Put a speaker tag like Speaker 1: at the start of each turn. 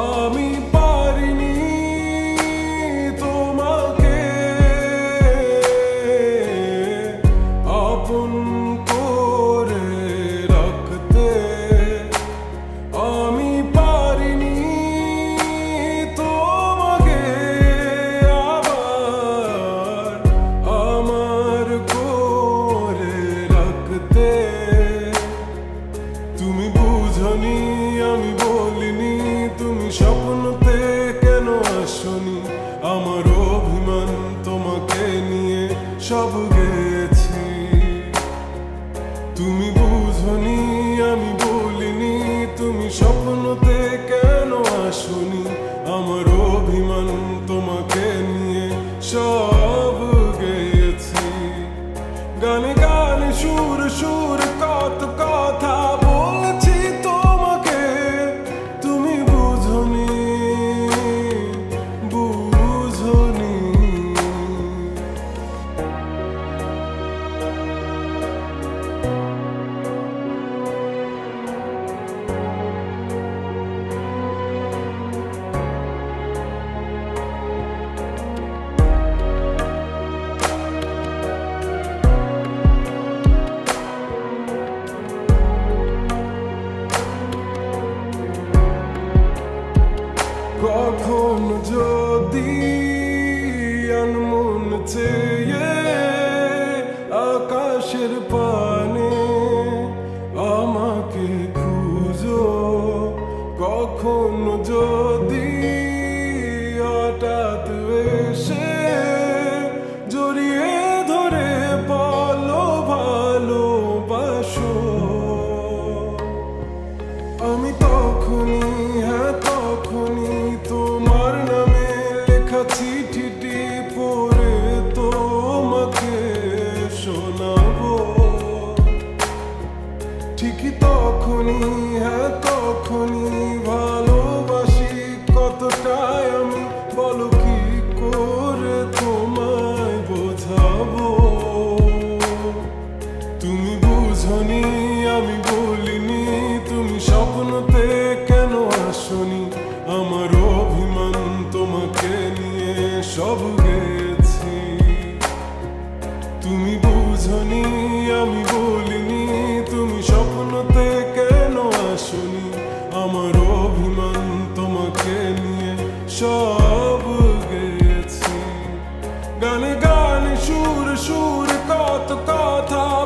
Speaker 1: Swami. দিয়েছি তুমি বুঝনি, আমি বলিনি, তুমি স্বপ্নতে কেন আসনি? আমার অভিমান তোমাকে নিয়ে সব গেয়েছি। গানে গানে সুর সুর কখন যদি আনমন চেয়ে আকাশের পানে আমাকে খুঁজো কখন যদি তখনই হ্যাঁ তখনই তোমার আসনি আমার অভিমান তোমাকে নিয়ে সব গেছি গানে গানে সুর সুর কত কথা